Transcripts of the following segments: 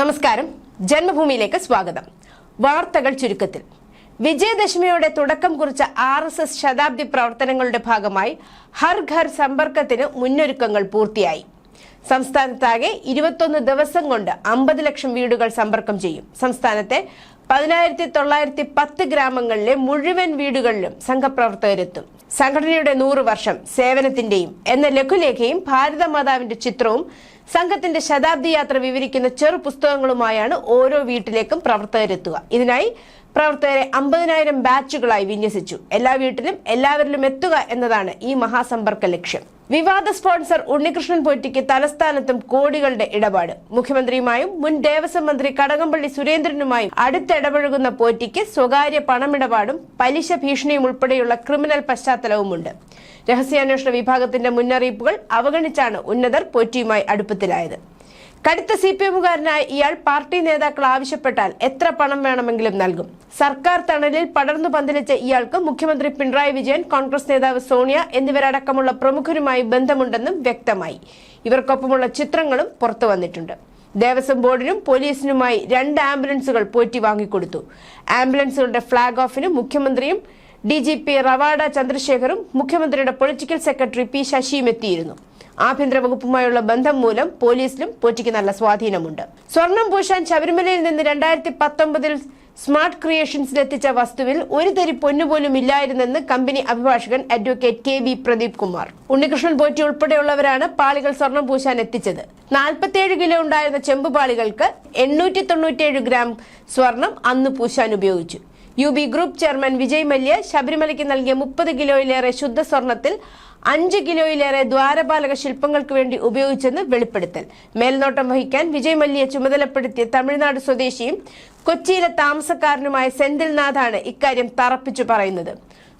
നമസ്കാരം. ജന്മഭൂമിയിലേക്ക് സ്വാഗതം. വാർത്തകൾ ചുരുക്കത്തിൽ. വിജയദശമിയോടെ തുടക്കം കുറിച്ച ആർ എസ് എസ് ശതാബ്ദി പ്രവർത്തനങ്ങളുടെ ഭാഗമായി ഹർ ഘർ സമ്പർക്കത്തിന് മുന്നൊരുക്കങ്ങൾ പൂർത്തിയായി. സംസ്ഥാനത്താകെ ഇരുപത്തൊന്ന് ദിവസം കൊണ്ട് അമ്പത് ലക്ഷം വീടുകൾ സമ്പർക്കം ചെയ്യും. സംസ്ഥാനത്തെ പതിനായിരത്തി തൊള്ളായിരത്തി പത്ത് ഗ്രാമങ്ങളിലെ മുഴുവൻ വീടുകളിലും സംഘപ്രവർത്തകരെത്തും. സംഘടനയുടെ നൂറ് വർഷം സേവനത്തിന്റെയും എന്ന ലഘുലേഖയും ഭാരതമാതാവിന്റെ ചിത്രവും സംഘത്തിന്റെ ശതാബ്ദി യാത്ര വിവരിക്കുന്ന ചെറു പുസ്തകങ്ങളുമായാണ് ഓരോ വീട്ടിലേക്കും പ്രവർത്തകരെത്തുക. ഇതിനായി പ്രവർത്തകരെ അമ്പതിനായിരം ബാച്ചുകളായി വിന്യസിച്ചു. എല്ലാ വീട്ടിലും എല്ലാവരിലും എത്തുക എന്നതാണ് ഈ മഹാസമ്പർക്ക ലക്ഷ്യം. വിവാദ സ്പോൺസർ ഉണ്ണികൃഷ്ണൻ പൊറ്റിക്ക് തലസ്ഥാനത്തും കോടികളുടെ ഇടപാട്. മുഖ്യമന്ത്രിയുമായും മുൻ ദേവസ്വം മന്ത്രി കടകംപള്ളി സുരേന്ദ്രനുമായും അടുത്തിടപഴകുന്ന പോറ്റിക്ക് സ്വകാര്യ പണമിടപാടും പലിശ ഭീഷണിയും ഉൾപ്പെടെയുള്ള ക്രിമിനൽ പശ്ചാത്തലവുമുണ്ട്. രഹസ്യാന്വേഷണ വിഭാഗത്തിന്റെ മുന്നറിയിപ്പുകൾ അവഗണിച്ചാണ് ഉന്നതർ പോറ്റിയുമായി അടുപ്പത്തിലായത്. കടുത്ത സി പി എമ്മുകാരനായ ഇയാൾ പാർട്ടി നേതാക്കൾ ആവശ്യപ്പെട്ടാൽ എത്ര പണം വേണമെങ്കിലും നൽകും? സർക്കാർ തണലിൽ പടർന്നു പന്തലിച്ച ഇയാൾക്ക് മുഖ്യമന്ത്രി പിണറായി വിജയൻ കോൺഗ്രസ് നേതാവ് സോണിയ എന്നിവരടക്കമുള്ള പ്രമുഖരുമായി ബന്ധമുണ്ടെന്നും വ്യക്തമായി. ഇവർക്കൊപ്പമുള്ള ചിത്രങ്ങളും പുറത്തു വന്നിട്ടുണ്ട്. ദേവസ്വം ബോർഡിനും പോലീസിനുമായി രണ്ട് ആംബുലൻസുകൾ പോറ്റി വാങ്ങിക്കൊടുത്തു. ആംബുലൻസുകളുടെ ഫ്ളാഗ് ഓഫിന് മുഖ്യമന്ത്രിയും ഡി ജി പി റവാഡ ചന്ദ്രശേഖറും മുഖ്യമന്ത്രിയുടെ പൊളിറ്റിക്കൽ സെക്രട്ടറി പി ശശിയും എത്തിയിരുന്നു. ആഭ്യന്തര വകുപ്പുമായുള്ള ബന്ധം മൂലം പോലീസിലും പോറ്റിക്ക് നല്ല സ്വാധീനമുണ്ട്. സ്വർണം പൂശാൻ ശബരിമലയിൽ നിന്ന് രണ്ടായിരത്തി പത്തൊമ്പതിൽ സ്മാർട്ട് ക്രിയേഷൻസിലെത്തിച്ച വസ്തുവിൽ ഒരു തരി പൊന്നുപോലും ഇല്ലായിരുന്നെന്ന് കമ്പനി അഭിഭാഷകൻ advocate K V Pradeep Kumar. Unnikrishnan Potti ഉൾപ്പെടെയുള്ളവരാണ് പാളികൾ സ്വർണം പൂശാൻ എത്തിച്ചത്. നാൽപ്പത്തിയേഴ് കിലോ ഉണ്ടായിരുന്ന ചെമ്പ് പാളികൾക്ക് എണ്ണൂറ്റി തൊണ്ണൂറ്റിയേഴ് ഗ്രാം സ്വർണം അന്ന് പൂശാൻ ഉപയോഗിച്ചു. U B group chairman Vijay Mallya ശബരിമലയ്ക്ക് നൽകിയ മുപ്പത് കിലോയിലേറെ ശുദ്ധ സ്വർണത്തിൽ അഞ്ച് കിലോയിലേറെ ദ്വാരപാലക ശില്പങ്ങൾക്ക് വേണ്ടി ഉപയോഗിച്ചെന്ന് വെളിപ്പെടുത്തൽ. മേൽനോട്ടം വഹിക്കാൻ വിജയ് മല്യയെ ചുമതലപ്പെടുത്തിയ തമിഴ്നാട് സ്വദേശിയും കൊച്ചിയിലെ താമസക്കാരനുമായ സെന്തിൽനാഥാണ് ഇക്കാര്യം തറപ്പിച്ചു പറയുന്നത്.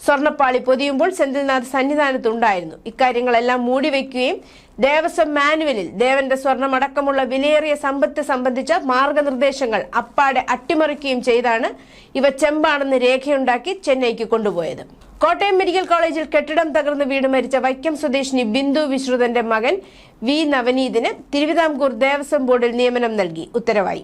സ്വർണപ്പാളി പൊതിയുമ്പോൾ സെന്തിൽനാഥ് സന്നിധാനത്തുണ്ടായിരുന്നു. ഇക്കാര്യങ്ങളെല്ലാം മൂടി മൂടിവെക്കുകയും ദേവസ്വം മാനുവലിൽ ദേവന്റെ സ്വർണമടക്കമുള്ള വിലയേറിയ സമ്പത്ത് സംബന്ധിച്ച മാർഗനിർദ്ദേശങ്ങൾ അപ്പാടെ അട്ടിമറിക്കുകയും ചെയ്താണ് ഇവ ചെമ്പാണെന്ന് രേഖയുണ്ടാക്കി ചെന്നൈക്ക് കൊണ്ടുപോയത്. കോട്ടയം മെഡിക്കൽ കോളേജിൽ കെട്ടിടം തകർന്ന് വീട് മരിച്ച വൈക്കം സ്വദേശിനി ബിന്ദു വിശ്രുതന്റെ മകൻ വി നവനീതിന് തിരുവിതാംകൂർ ദേവസ്വം ബോർഡിൽ നിയമനം നൽകി. ഉത്തരവായി.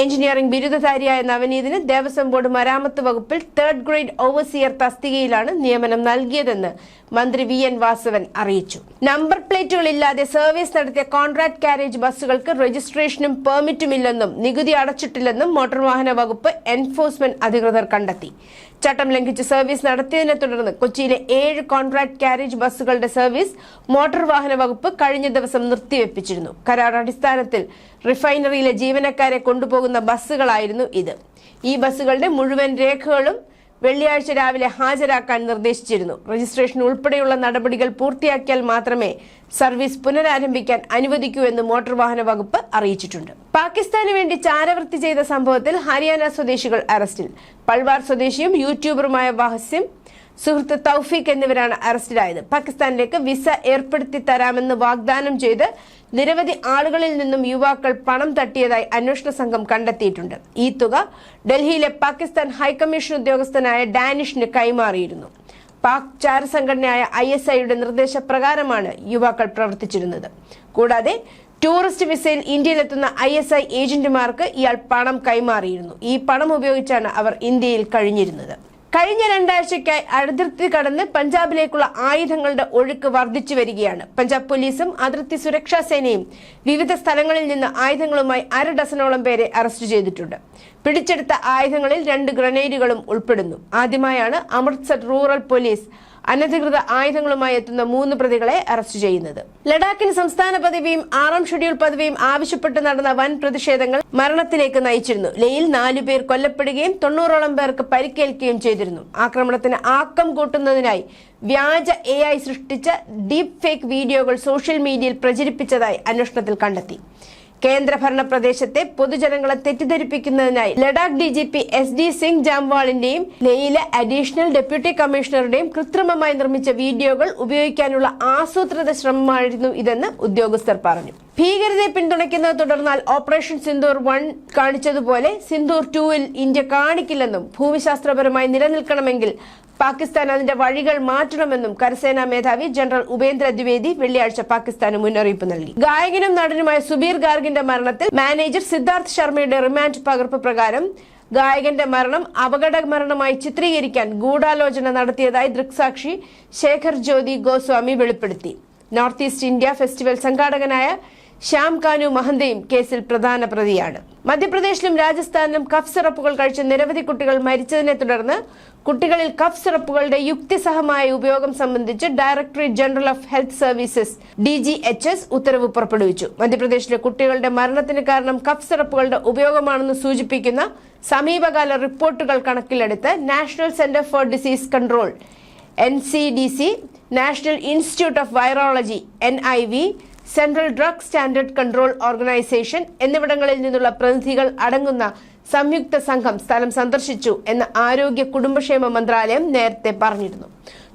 എഞ്ചിനീയറിംഗ് ബിരുദധാരിയായ നവനീതിന് ദേവസ്വം ബോർഡ് മരാമത്ത് വകുപ്പിൽ തേർഡ് ഗ്രേഡ് ഓവർസിയർ തസ്തികയിലാണ് നിയമനം നൽകിയതെന്ന് മന്ത്രി വി എൻ വാസവൻ അറിയിച്ചു. നമ്പർ പ്ലേറ്റുകൾ ഇല്ലാതെ സർവീസ് നടത്തിയ കോൺട്രാക്ട് കാരേജ് ബസ്സുകൾക്ക് രജിസ്ട്രേഷനും പെർമിറ്റുമില്ലെന്നും നികുതി അടച്ചിട്ടില്ലെന്നും മോട്ടോർ വാഹന വകുപ്പ് എൻഫോഴ്സ്മെന്റ് അധികൃതർ കണ്ടെത്തി. ചട്ടം ലംഘിച്ച് സർവീസ് നടത്തിയതിനെ തുടർന്ന് കൊച്ചിയിലെ ഏഴ് കോൺട്രാക്ട് കാരേജ് ബസ്സുകളുടെ സർവീസ് മോട്ടോർ വാഹന വകുപ്പ് കഴിഞ്ഞ ദിവസം നിർത്തിവെപ്പിച്ചിരുന്നു. കരാർ അടിസ്ഥാനത്തിൽ റിഫൈനറിയിലെ ജീവനക്കാരെ കൊണ്ടുപോകുന്ന ബസ്സുകളായിരുന്നു ഇത്. ഈ ബസ്സുകളുടെ മുഴുവൻ രേഖകളും വെള്ളിയാഴ്ച രാവിലെ ഹാജരാക്കാൻ നിർദ്ദേശിച്ചിരുന്നു. രജിസ്ട്രേഷൻ ഉൾപ്പെടെയുള്ള നടപടികൾ പൂർത്തിയാക്കിയാൽ മാത്രമേ സർവീസ് പുനരാരംഭിക്കാൻ അനുവദിക്കൂ എന്ന് മോട്ടോർ വാഹന വകുപ്പ് അറിയിച്ചിട്ടുണ്ട്. പാകിസ്ഥാന് വേണ്ടി ചാരവൃത്തി ചെയ്ത സംഭവത്തിൽ ഹരിയാന സ്വദേശികൾ അറസ്റ്റിൽ. പൾവാർ സ്വദേശിയും യൂട്യൂബറുമായ വഹസ്യം സുഹൃത്ത് തൗഫീഖ് എന്നിവരാണ് അറസ്റ്റിലായത്. പാകിസ്ഥാനിലേക്ക് വിസ ഏർപ്പെടുത്തി തരാമെന്ന് വാഗ്ദാനം ചെയ്ത് നിരവധി ആളുകളിൽ നിന്നും യുവാക്കൾ പണം തട്ടിയതായി അന്വേഷണ സംഘം കണ്ടെത്തിയിട്ടുണ്ട്. ഈ തുക ഡൽഹിയിലെ പാകിസ്ഥാൻ ഹൈക്കമ്മീഷൻ ഉദ്യോഗസ്ഥനായ ഡാനിഷിന് കൈമാറിയിരുന്നു. പാക് ചാരസംഘടനയായ ഐ എസ് ഐയുടെ നിർദ്ദേശപ്രകാരമാണ് യുവാക്കൾ പ്രവർത്തിച്ചിരുന്നത്. കൂടാതെ ടൂറിസ്റ്റ് വിസയിൽ ഇന്ത്യയിലെത്തുന്ന ഐ എസ് ഐ ഏജന്റുമാർക്ക് ഇയാൾ പണം കൈമാറിയിരുന്നു. ഈ പണം ഉപയോഗിച്ചാണ് അവർ ഇന്ത്യയിൽ കഴിഞ്ഞിരുന്നത്. കഴിഞ്ഞ രണ്ടാഴ്ചയ്ക്കായി അതിർത്തി കടന്ന് പഞ്ചാബിലേക്കുള്ള ആയുധങ്ങളുടെ ഒഴുക്ക് വർദ്ധിച്ചു വരികയാണ്. പഞ്ചാബ് പോലീസും അതിർത്തി സുരക്ഷാ സേനയും വിവിധ സ്ഥലങ്ങളിൽ നിന്ന് ആയുധങ്ങളുമായി അര ഡസനോളം പേരെ അറസ്റ്റ് ചെയ്തിട്ടുണ്ട്. പിടിച്ചെടുത്ത ആയുധങ്ങളിൽ രണ്ട് ഗ്രനേഡുകളും ഉൾപ്പെടുന്നു. ആദ്യമായാണ് അമൃത്സർ റൂറൽ പോലീസ് അനധികൃത ആയുധങ്ങളുമായി എത്തുന്ന മൂന്ന് പ്രതികളെ അറസ്റ്റ് ചെയ്യുന്നത്. ലഡാക്കിന് സംസ്ഥാന പദവിയും ആറാം ഷെഡ്യൂൾ പദവിയും ആവശ്യപ്പെട്ട് നടന്ന വൻ പ്രതിഷേധങ്ങൾ മരണത്തിലേക്ക് നയിച്ചിരുന്നു. ലേയിൽ നാലുപേർ കൊല്ലപ്പെടുകയും തൊണ്ണൂറോളം പേർക്ക് പരിക്കേൽക്കുകയും ചെയ്തിരുന്നു. ആക്രമണത്തിന് ആക്കം കൂട്ടുന്നതിനായി വ്യാജ എ ഐ സൃഷ്ടിച്ച ഡീപ് ഫേക്ക് വീഡിയോകൾ സോഷ്യൽ മീഡിയയിൽ പ്രചരിപ്പിച്ചതായി അന്വേഷണത്തിൽ കണ്ടെത്തി. കേന്ദ്രഭരണ പ്രദേശത്തെ പൊതുജനങ്ങളെ തെറ്റിദ്ധരിപ്പിക്കുന്നതിനായി Ladakh D G P S D Singh ജാംവാളിന്റെയും ലേയിലെ അഡീഷണൽ ഡെപ്യൂട്ടി കമ്മീഷണറുടെയും കൃത്രിമമായി നിർമ്മിച്ച വീഡിയോകൾ ഉപയോഗിക്കാനുള്ള ആസൂത്രിത ശ്രമമായിരുന്നു ഇതെന്ന് ഉദ്യോഗസ്ഥർ പറഞ്ഞു. ഭീകരതയെ പിന്തുണയ്ക്കുന്നത് തുടർന്നാൽ ഓപ്പറേഷൻ സിന്ദൂർ വൺ കാണിച്ചതുപോലെ സിന്ദൂർ ടൂവിൽ ഇന്ത്യ കാണിക്കില്ലെന്നും ഭൂമിശാസ്ത്രപരമായി നിലനിൽക്കണമെങ്കിൽ പാകിസ്ഥാൻ അതിന്റെ വഴികൾ മാറ്റണമെന്നും കരസേനാ മേധാവി ജനറൽ ഉപേന്ദ്ര ദ്വിവേദി വെള്ളിയാഴ്ച പാകിസ്ഥാന് മുന്നറിയിപ്പ് നൽകി. ഗായകനും നടനുമായ സുബീർ ഗാർഗിന്റെ മരണത്തിൽ മാനേജർ സിദ്ധാർത്ഥ് ശർമ്മയുടെ റിമാൻഡ് പകർപ്പ് പ്രകാരം ഗായകന്റെ മരണം അപകട മരണമായി ചിത്രീകരിക്കാൻ ഗൂഢാലോചന നടത്തിയതായി ദൃക്സാക്ഷി ശേഖർ ജ്യോതി ഗോസ്വാമി വെളിപ്പെടുത്തി. നോർത്ത് ഈസ്റ്റ് ഇന്ത്യ ഫെസ്റ്റിവൽ സംഘാടകനായ ശ്യാം കാനു മഹന്തയും കേസിൽ പ്രധാന പ്രതിയാണ്. മധ്യപ്രദേശിലും രാജസ്ഥാനിലും കഫ് സിറപ്പുകൾ കഴിച്ച നിരവധി കുട്ടികൾ മരിച്ചതിനെ തുടർന്ന് കുട്ടികളിൽ കഫ് സിറപ്പുകളുടെ യുക്തിസഹമായ ഉപയോഗം സംബന്ധിച്ച് directorate general of health services D G H S ഉത്തരവ് പുറപ്പെടുവിച്ചു. മധ്യപ്രദേശിലെ കുട്ടികളുടെ മരണത്തിന് കാരണം കഫ് സിറപ്പുകളുടെ ഉപയോഗമാണെന്ന് സൂചിപ്പിക്കുന്ന സമീപകാല റിപ്പോർട്ടുകൾ കണക്കിലെടുത്ത് national centre for disease control N C D C national institute of virology N I V central drug standard control organisation എന്നിവിടങ്ങളിൽ നിന്നുള്ള പ്രതിനിധികൾ അടങ്ങുന്ന സംയുക്ത സംഘം സ്ഥലം സന്ദർശിച്ചു എന്ന് ആരോഗ്യ കുടുംബക്ഷേമ മന്ത്രാലയം നേരത്തെ പറഞ്ഞിരുന്നു.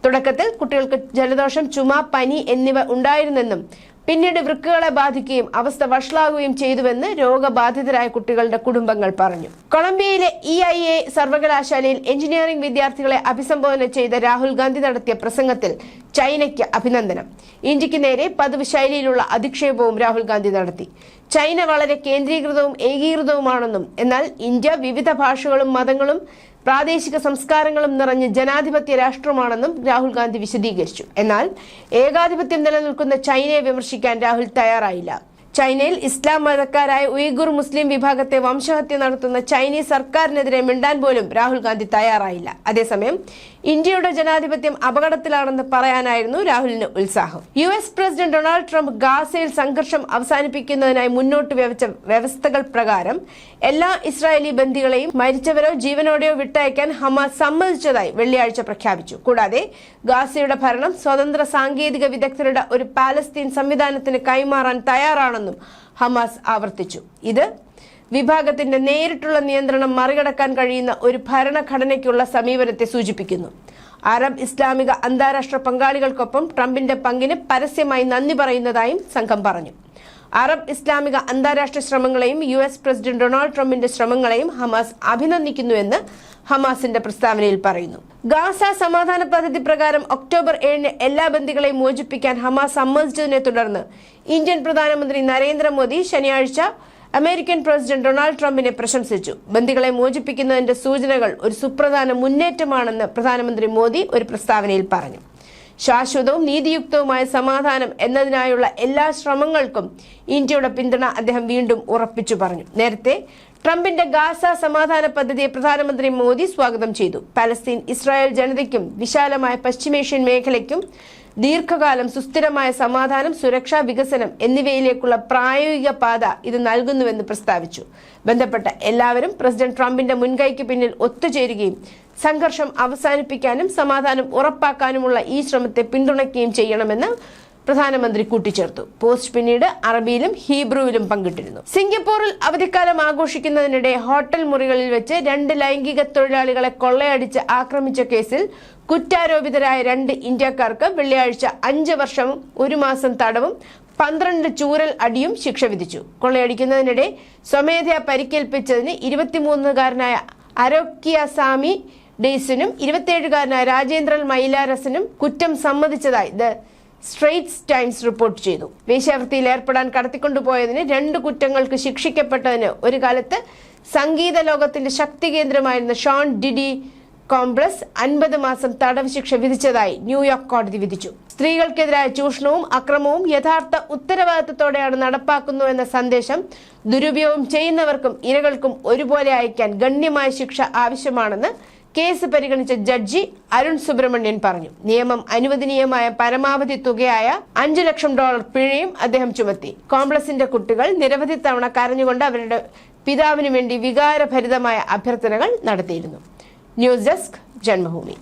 തുടക്കത്തിൽ കുട്ടികൾക്ക് ജലദോഷം ചുമ പനി എന്നിവ ഉണ്ടായിരുന്നെന്നും പിന്നീട് വൃക്കുകളെ ബാധിക്കുകയും അവസ്ഥ വഷളാകുകയും ചെയ്തുവെന്ന് രോഗബാധിതരായ കുട്ടികളുടെ കുടുംബങ്ങൾ പറഞ്ഞു. കൊളംബിയയിലെ ഇ ഐ എ സർവകലാശാലയിൽ എഞ്ചിനീയറിംഗ് വിദ്യാർത്ഥികളെ അഭിസംബോധന ചെയ്ത രാഹുൽ ഗാന്ധി നടത്തിയ പ്രസംഗത്തിൽ ചൈനയ്ക്ക് അഭിനന്ദനം. ഇന്ത്യയ്ക്ക് നേരെ പതിവ് ശൈലിയിലുള്ള അധിക്ഷേപവും രാഹുൽ ഗാന്ധി നടത്തി. ചൈന വളരെ കേന്ദ്രീകൃതവും ഏകീകൃതവുമാണെന്നും എന്നാൽ ഇന്ത്യ വിവിധ ഭാഷകളും മതങ്ങളും പ്രാദേശിക സംസ്കാരങ്ങളും നിറഞ്ഞ ജനാധിപത്യ രാഷ്ട്രമാണെന്നും രാഹുൽ ഗാന്ധി വിശദീകരിച്ചു. എന്നാൽ ഏകാധിപത്യം നിലനിൽക്കുന്ന ചൈനയെ വിമർശിക്കാൻ രാഹുൽ തയ്യാറായില്ല. ചൈനയിൽ ഇസ്ലാം മതക്കാരായ ഉയ്ഗുർ മുസ്ലിം വിഭാഗത്തെ വംശഹത്യ നടത്തുന്ന ചൈനീസ് സർക്കാരിനെതിരെ മിണ്ടാൻ പോലും രാഹുൽ ഗാന്ധി തയ്യാറായില്ല. അതേസമയം ഇന്ത്യയുടെ ജനാധിപത്യം അപകടത്തിലാണെന്ന് പറയാനായിരുന്നു രാഹുലിന് ഉത്സാഹം. U S president Donald Trump ഗാസയിൽ സംഘർഷം അവസാനിപ്പിക്കുന്നതിനായി മുന്നോട്ട് വ്യവച്ച വ്യവസ്ഥകൾ പ്രകാരം എല്ലാ ഇസ്രായേലി ബന്ദികളെയും മരിച്ചവരോ ജീവനോടെയോ വിട്ടയക്കാൻ ഹമാസ് സമ്മതിച്ചതായി വെള്ളിയാഴ്ച പ്രഖ്യാപിച്ചു. കൂടാതെ ഗാസയുടെ ഭരണം സ്വതന്ത്ര സാങ്കേതിക വിദഗ്ധരുടെ ഒരു പാലസ്തീൻ സംവിധാനത്തിന് കൈമാറാൻ തയ്യാറാണെന്നും ഹമാസ് ആവർത്തിച്ചു. ഇത് വിഭാഗത്തിന്റെ നേരിട്ടുള്ള നിയന്ത്രണം മറികടക്കാൻ കഴിയുന്ന ഒരു ഭരണഘടനയ്ക്കുള്ള സമീപനത്തെ സൂചിപ്പിക്കുന്നു. അറബ് ഇസ്ലാമിക അന്താരാഷ്ട്ര പങ്കാളികൾക്കൊപ്പം ട്രംപിന്റെ പങ്കിന് പരസ്യമായി നന്ദി പറയുന്നതായും സംഘം പറഞ്ഞു. അറബ് ഇസ്ലാമിക അന്താരാഷ്ട്ര ശ്രമങ്ങളെയും യു എസ് പ്രസിഡന്റ് ഡൊണാൾഡ് ട്രംപിന്റെ ശ്രമങ്ങളെയും ഹമാസ് അഭിനന്ദിക്കുന്നുവെന്ന് ഹമാസിന്റെ പ്രസ്താവനയിൽ പറയുന്നു. ഗാസ സമാധാന പദ്ധതി പ്രകാരം ഒക്ടോബർ ഏഴിന് എല്ലാ ബന്ദികളെയും മോചിപ്പിക്കാൻ ഹമാസ് സമ്മതിച്ചതിനെ തുടർന്ന് ഇന്ത്യൻ പ്രധാനമന്ത്രി നരേന്ദ്രമോദി ശനിയാഴ്ച അമേരിക്കൻ പ്രസിഡന്റ് ഡൊണാൾഡ് ട്രംപിനെ പ്രശംസിച്ചു. ബന്ദികളെ മോചിപ്പിക്കുന്നതിന്റെ സൂചനകൾ ഒരു സുപ്രധാന മുന്നേറ്റമാണെന്ന് പ്രധാനമന്ത്രി മോദി ഒരു പ്രസ്താവനയിൽ പറഞ്ഞു. ശാശ്വതവും നീതിയുക്തവുമായ സമാധാനം എന്നതിനായുള്ള എല്ലാ ശ്രമങ്ങൾക്കും ഇന്ത്യയുടെ പിന്തുണ അദ്ദേഹം വീണ്ടും ഉറപ്പിച്ചു പറഞ്ഞു. നേരത്തെ ട്രംപിന്റെ ഗാസ സമാധാന പദ്ധതിയെ പ്രധാനമന്ത്രി മോദി സ്വാഗതം ചെയ്തു. പലസ്തീൻ ഇസ്രായേൽ ജനതയ്ക്കും വിശാലമായ പശ്ചിമേഷ്യൻ മേഖലയ്ക്കും ദീർഘകാലം സുസ്ഥിരമായ സമാധാനം സുരക്ഷാ വികസനം എന്നിവയിലേക്കുള്ള പ്രായോഗിക പാത ഇത് നൽകുന്നുവെന്ന് പ്രസ്താവിച്ചു. ബന്ധപ്പെട്ട എല്ലാവരും പ്രസിഡന്റ് ട്രംപിന്റെ മുൻകൈക്ക് പിന്നിൽ ഒത്തുചേരുകയും സംഘർഷം അവസാനിപ്പിക്കാനും സമാധാനം ഉറപ്പാക്കാനുമുള്ള ഈ ശ്രമത്തെ പിന്തുണയ്ക്കുകയും ചെയ്യണമെന്ന് പ്രധാനമന്ത്രി കൂട്ടിച്ചേർത്തു. പോസ്റ്റ് പിന്നീട് അറബിയിലും ഹീബ്രുവിലും പങ്കിട്ടിരുന്നു. സിംഗപ്പൂരിൽ അവധിക്കാലം ആഘോഷിക്കുന്നതിനിടെ ഹോട്ടൽ മുറികളിൽ വെച്ച് രണ്ട് ലൈംഗിക തൊഴിലാളികളെ കൊള്ളയടിച്ച് ആക്രമിച്ച കേസിൽ കുറ്റാരോപിതരായ രണ്ട് ഇന്ത്യക്കാർക്ക് വെള്ളിയാഴ്ച അഞ്ച് വർഷവും ഒരു മാസം തടവും പന്ത്രണ്ട് ചൂരൽ അടിയും ശിക്ഷ വിധിച്ചു. കൊള്ളയടിക്കുന്നതിനിടെ സ്വമേധയാ പരിക്കേൽപ്പിച്ചതിന് ഇരുപത്തിമൂന്നുകാരനായ അരോക്കിയ സാമി ഡെയ്സിനും ഇരുപത്തിയേഴുകാരനായ രാജേന്ദ്രൻ മൈലാരസനും കുറ്റം സമ്മതിച്ചതായി ദ സ്ട്രെയിറ്റ്സ് ടൈംസ് റിപ്പോർട്ട് ചെയ്തു. വേശ്യാവൃത്തിയിൽ ഏർപ്പെടാൻ കടത്തിക്കൊണ്ടുപോയതിന് രണ്ട് കുറ്റങ്ങൾക്ക് ശിക്ഷിക്കപ്പെട്ടതിന് ഒരു കാലത്ത് സംഗീത ലോകത്തിന്റെ ശക്തി കേന്ദ്രമായിരുന്ന ഷോൺ ഡിഡി കോംപ്ലസ് അൻപത് മാസം തടവ് ശിക്ഷ വിധിച്ചതായി ന്യൂയോർക്ക് കോടതി വിധിച്ചു. സ്ത്രീകൾക്കെതിരായ ചൂഷണവും അക്രമവും യഥാർത്ഥ ഉത്തരവാദിത്തത്തോടെയാണ് നടപ്പാക്കുന്നു എന്ന സന്ദേശം ദുരുപയോഗം ചെയ്യുന്നവർക്കും ഇരകൾക്കും ഒരുപോലെ അയക്കാൻ ഗണ്യമായ ശിക്ഷ ആവശ്യമാണെന്ന് കേസ് പരിഗണിച്ച ജഡ്ജി അരുൺ സുബ്രഹ്മണ്യൻ പറഞ്ഞു. നിയമം അനുവദനീയമായ പരമാവധി തുകയായ അഞ്ചു ലക്ഷം ഡോളർ പിഴയും അദ്ദേഹം ചുമത്തി. കോംപ്ലക്സിന്റെ കുട്ടികൾ നിരവധി തവണ കരഞ്ഞുകൊണ്ട് അവരുടെ പിതാവിനു വേണ്ടി വികാരഭരിതമായ അഭ്യർത്ഥനകൾ നടത്തിയിരുന്നു. News desk Janmabhumi.